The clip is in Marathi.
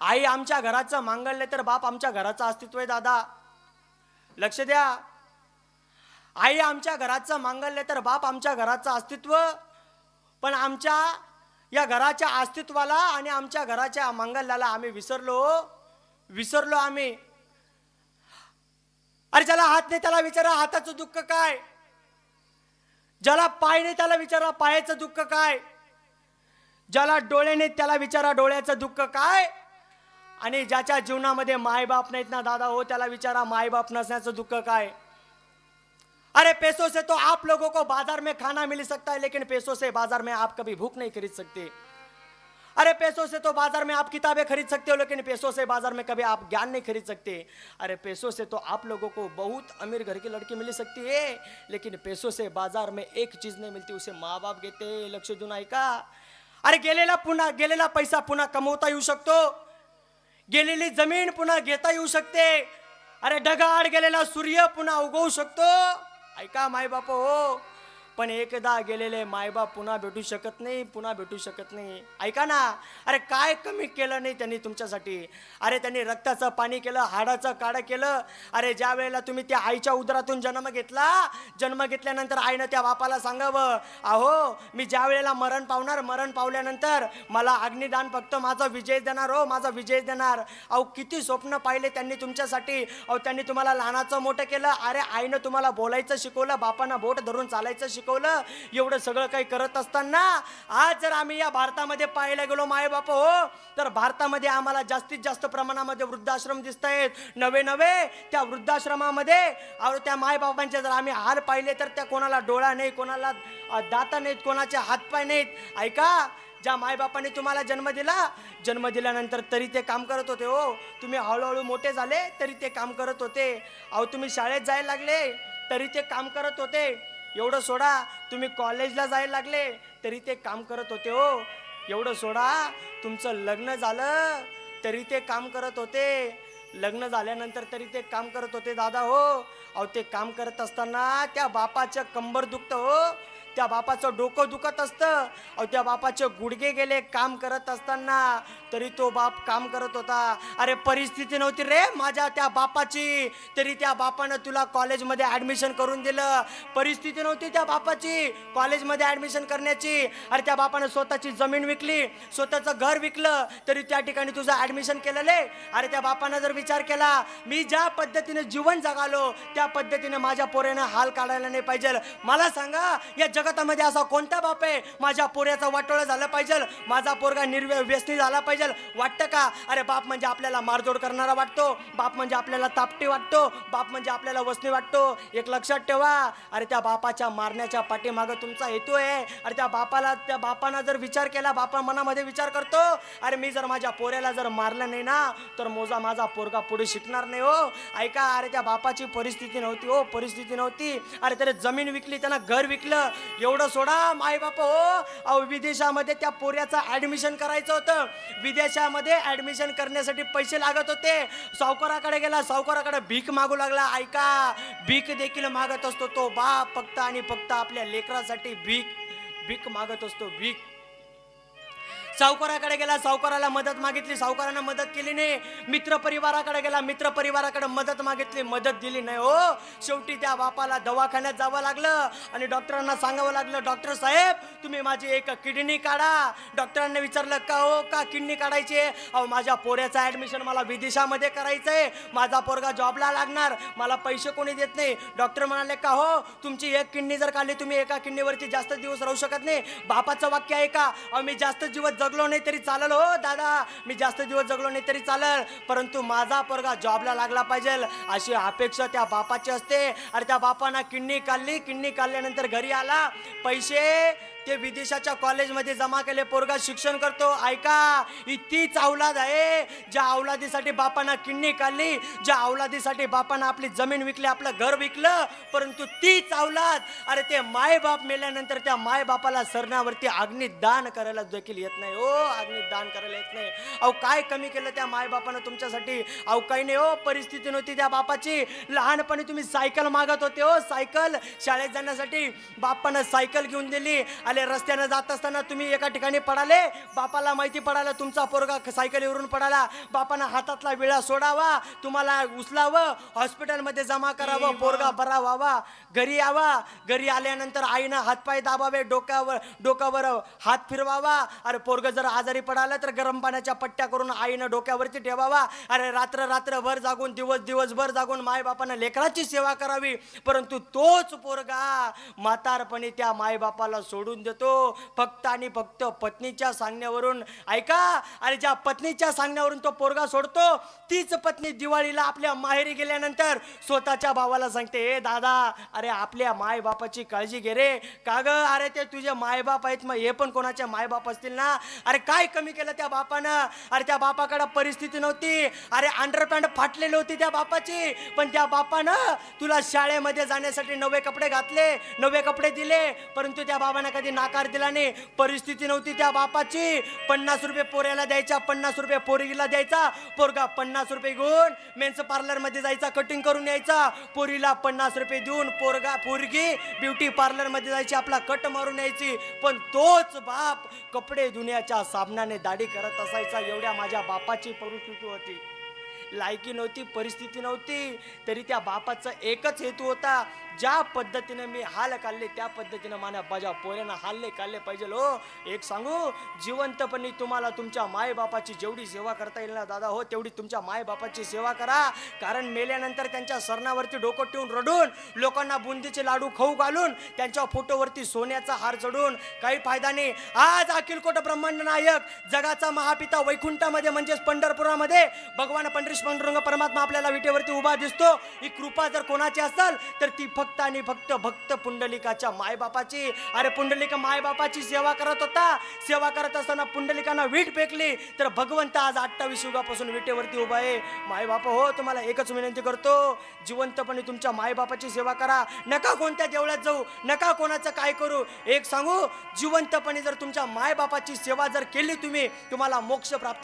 आई आमच्या घराचं मांगल्य तर बाप आमच्या घराचं अस्तित्व आहे दादा. लक्ष द्या. आई आमच्या घराचं मांगल्य तर बाप आमच्या घराचं अस्तित्व. पण आमच्या या घराच्या अस्तित्वाला आणि आमच्या घराच्या मांगल्याला आम्ही विसरलो हो. विसरलो आम्ही. अरे ज्याला हात नाही त्याला विचारा हाताचं दुःख काय? ज्याला पाय नाही त्याला विचारा पायाचं दुःख काय? ज्याला डोळे नाही त्याला विचारा डोळ्याचं दुःख काय? आणि ज्याच्या जीवनामध्ये मायबाप नाहीत ना दादा हो त्याला विचारा मायबाप नसण्याचं दुःख काय? अरे पैसों से तो आप लोगों को बाजार में खाना मिल सकता है लेकिन पैसों से बाजार में आप कभी भूख नहीं खरीद सकते। अरे पैसों से तो बाजार में आप किताबें खरीद सकते हो लेकिन पैसों से बाजार में कभी आप ज्ञान नहीं खरीद सकते। अरे पैसों से तो आप लोगों को बहुत अमीर घर की लड़की मिल सकती है लेकिन पैसों से बाजार में एक चीज नहीं मिलती उसे माँ बाप घेते लक्ष देऊन ऐका अरे गेलेला पुन्हा गेलेला पैसा पुन्हा कमवता येऊ शकतो हो गेलेली जमीन पुन्हा घेता येऊ शकते. अरे ढगाड गेलेला सूर्य पुन्हा उगवू शकतो. ऐका मायबाप हो. पण एकदा गेलेले मायबाप पुन्हा भेटू शकत नाही पुन्हा भेटू शकत नाही. ऐका ना. अरे काय कमी केलं नाही त्यांनी तुमच्यासाठी? अरे त्यांनी रक्ताचं पाणी केलं हाडाचं काढं केलं. अरे ज्या वेळेला तुम्ही त्या आईच्या उदरातून जन्म घेतला जन्म घेतल्यानंतर आईनं त्या बापाला सांगावं अहो मी ज्या वेळेला मरण पावणार मरण पावल्यानंतर मला अग्निदान फक्त माझा विजय देणार हो माझा विजय देणार. अहो किती स्वप्न पाहिले त्यांनी तुमच्यासाठी. अहो त्यांनी तुम्हाला लहानाचं मोठं केलं. अरे आईनं तुम्हाला बोलायचं शिकवलं बापानं बोट धरून चालायचं शिकवलं. शिकवलं एवढं सगळं काही करत असताना आज जर आम्ही या भारतामध्ये पाहायला गेलो माय बाप हो तर भारतामध्ये आम्हाला जास्तीत जास्त प्रमाणामध्ये वृद्धाश्रम दिसत आहेत नवे नवे त्या वृद्धाश्रमामध्ये अहो त्या मायबापांचे जर आम्ही हाल पाहिले तर त्या कोणाला डोळा नाही कोणाला दाता नाहीत कोणाचे हातपाय नाहीत. ऐका ज्या मायबापाने तुम्हाला जन्म दिला जन्म दिल्यानंतर तरी ते काम करत होते हो. तुम्ही हळूहळू मोठे झाले तरी ते काम करत होते. अहो तुम्ही शाळेत जायला लागले तरी ते काम करत होते. एवढं सोडा तुम्ही कॉलेजला जायला लागले तरी ते काम करत होते हो. एवढं सोडा तुमचं लग्न झालं तरी ते काम करत होते. लग्न झाल्यानंतर तरी ते काम करत होते दादा हो. अहो ते काम करत असताना त्या बापाचं कंबर दुखतं हो. त्या बापाचं डोकं दुखत असतं. अहो त्या बापाचे गुडघे गेले काम करत असताना. तरी तो बाप काम करत होता. अरे परिस्थिती नव्हती रे माझ्या त्या बापाची. तरी त्या बापानं तुला कॉलेजमध्ये ऍडमिशन करून दिलं. परिस्थिती नव्हती त्या बापाची कॉलेजमध्ये ऍडमिशन करण्याची. अरे त्या बापानं स्वतःची जमीन विकली स्वतःचं घर विकलं. तरी त्या ठिकाणी तुझं ऍडमिशन केलेलं आहे. अरे त्या बापानं जर विचार केला मी ज्या पद्धतीने जीवन जगालो त्या पद्धतीने माझ्या पोरेनं हाल काढायला नाही पाहिजे. मला सांगा या जग जगतामध्ये असा कोणता बाप आहे? माझ्या पोऱ्याचा वाटोळा झालं पाहिजे माझा पोरगा निर्व्य व्यसनी झाला पाहिजे वाटतं का? अरे बाप म्हणजे आपल्याला मारजोड करणारा वाटतो. बाप म्हणजे आपल्याला तापटी वाटतो. बाप म्हणजे आपल्याला वसनी वाटतो. एक लक्षात ठेवा. अरे त्या बापाच्या मारण्याच्या पाठीमागं तुमचा हेतू आहे. अरे त्या बापाला त्या बापानं जर विचार केला बापा मनामध्ये विचार करतो अरे मी जर माझ्या पोऱ्याला जर मारलं नाही ना तर मोजा माझा पोरगा पुढे शिकणार नाही हो. ऐका अरे त्या बापाची परिस्थिती नव्हती हो परिस्थिती नव्हती. अरे त्याने जमीन विकली त्यांना घर विकलं. एवढं सोडा माय बाप हो. अहो विदेशामध्ये त्या पोऱ्याचं ऍडमिशन करायचं होतं. विदेशामध्ये ऍडमिशन करण्यासाठी पैसे लागत होते. सावकाराकडे गेला सावकाराकडे भीक मागू लागला. ऐका भीक देखील मागत असतो तो बाप. फक्त आणि फक्त आपल्या लेकरासाठी भीक भीक मागत असतो भीक. सावकाराकडे गेला सावकाराला मदत मागितली सावकारानं मदत केली नाही. मित्र परिवाराकडे गेला मित्र परिवाराकडे मदत मागितली मदत दिली नाही हो. शेवटी त्या बापाला दवाखान्यात जावं लागलं आणि डॉक्टरांना सांगावं लागलं डॉक्टर साहेब तुम्ही माझी एक किडनी काढा. डॉक्टरांनी विचारलं का हो का किडनी काढायची आहे? अहो माझ्या पोऱ्याचं ॲडमिशन मला विदेशामध्ये करायचं आहे माझा पोरगा जॉबला लागणार. मला पैसे कोणी देत नाही. डॉक्टर म्हणाले का हो तुमची एक किडनी जर काढली तुम्ही एका किडनीवरती जास्त दिवस राहू शकत नाही. बापाचं वाक्य आहे का? अहो मी जास्त दिवस जगलो नाही तरी चालेल हो दादा. मी जास्त दिवस जगलो नाही तरी चालेल परंतु माझा पोरगा जॉबला लागला पाहिजे. अशी अपेक्षा त्या बापाची असते. अरे त्या बापानं किडनी काढली किडनी काढल्यानंतर घरी आला. पैसे ते विदेशाच्या कॉलेजमध्ये जमा केले. पोरगा शिक्षण करतो. ऐका इतकीच औलाद आहे. ज्या औलादीसाठी बापानं किडनी काढली ज्या औलादीसाठी बापानं आपली जमीन विकली आपलं घर विकलं परंतु तीच औलाद अरे ते मायबाप मेल्यानंतर त्या मायबापाला सरणावरती सरण्यावरती दान करायला देखील येत नाही. ओ अग्निदान करायला येत नाही. अहो काय कमी केलं त्या मायबापानं तुमच्यासाठी? अहो काही नाही हो परिस्थिती नव्हती त्या बापाची. लहानपणी तुम्ही सायकल मागत होते हो सायकल. शाळेत जाण्यासाठी बापानं सायकल घेऊन दिली आले रस्त्यानं जात असताना तुम्ही एका ठिकाणी पडाले बापाला माहिती पडाला तुमचा पोरगा सायकलीवरून पडाला बापानं हातातला विळा सोडावा तुम्हाला उचलावं हॉस्पिटलमध्ये जमा करावं पोरगा बरा व्हावा घरी यावा घरी आल्यानंतर आईनं हातपाय दाबावे डोक्यावर डोक्यावर हात फिरवावा अरे पोरग जर आजारी पडाला तर गरम पाण्याच्या पट्ट्या करून आईनं डोक्यावरती ठेवावा अरे रात्र रात्रभर जागून दिवस दिवसभर जागून मायबापानं लेकराची सेवा करावी परंतु तोच पोरगा म्हातारपणी त्या मायबापाला सोडून देतो. फक्त आणि फक्त पत्नीच्या सांगण्यावरून. ऐका अरे ज्या पत्नीच्या सांगण्यावरून तो पोरगा सोडतो तीच पत्नी दिवाळीला आपल्या माहेरी गेल्यानंतर स्वतःच्या भावाला सांगते ए दादा अरे आपल्या मायबापाची काळजी घे रे. का ग? अरे ते तुझे मायबाप आहेत मग हे पण कोणाच्या मायबाप असतील ना? अरे काय कमी केलं त्या बापानं? अरे त्या बापाकडे परिस्थिती नव्हती. अरे अंडरपॅन्ट फाटलेली होती त्या बापाची. पण त्या बापानं तुला शाळेमध्ये जाण्यासाठी नवे कपडे घातले नवे कपडे दिले परंतु त्या बाबांना कधी नाकार दिला नाही. परिस्थिती नव्हती त्या बापाची. पन्नास रुपये पोऱ्याला द्यायचा पन्नास रुपये पोरीला द्यायचा. पोरगा पन्नास रुपये घेऊन मेन्स पार्लरमध्ये जायचा कटिंग करून यायचा. पोरीला पन्नास रुपये देऊन पोरगा पोरगी ब्युटी पार्लरमध्ये जायची आपला कट मारून यायची. पण तोच बाप कपडे धुण्याच्या साबणाने दाढी करत असायचा. एवढ्या माझ्या बापाची परिस्थिती होती. लायकी नव्हती परिस्थिती नव्हती. तरी त्या बापाचा एकच हेतू होता. ज्या पद्धतीने मी हाल काढले त्या पद्धतीनं माझ्या माझ्या पोऱ्यांना हालले काढले पाहिजे हो. एक सांगू जिवंतपणी तुम्हाला तुमच्या मायबापाची जेवढी सेवा करता येईल ना दादा हो तेवढी तुमच्या मायबापाची सेवा करा. कारण मेल्यानंतर त्यांच्या सरणावरती डोकं ठेवून रडून लोकांना बुंदीचे लाडू खाऊ घालून त्यांच्या फोटोवरती सोन्याचा हार चढून काही फायदा नाही. आज अखिलकोट ब्रह्मांड नायक जगाचा महापिता वैकुंठामध्ये म्हणजेच पंढरपुरामध्ये भगवान पंढरीश पंडुरंग परमात्मा आपल्याला विटेवरती उभा दिसतो. ही कृपा जर कोणाची असेल तर ती फक्त आणि फक्त भक्त पुंडलिकाच्या मायबापाची. अरे पुंडलिका मायबापाची सेवा करत होता. सेवा करत असताना पुंडलिकांना वीट फेकली. तर भगवंत आज अठ्ठावीस युगापासून विटेवरती उभा आहे. मायबाप हो तुम्हाला एकच विनंती करतो. जिवंतपणे तुमच्या मायबापाची सेवा करा. नका कोणत्या देवळात जाऊ. नका कोणाचं काय करू. एक सांगू जिवंतपणे जर तुमच्या मायबापाची सेवा जर केली तुम्ही तुम्हाला मोक्ष प्राप्त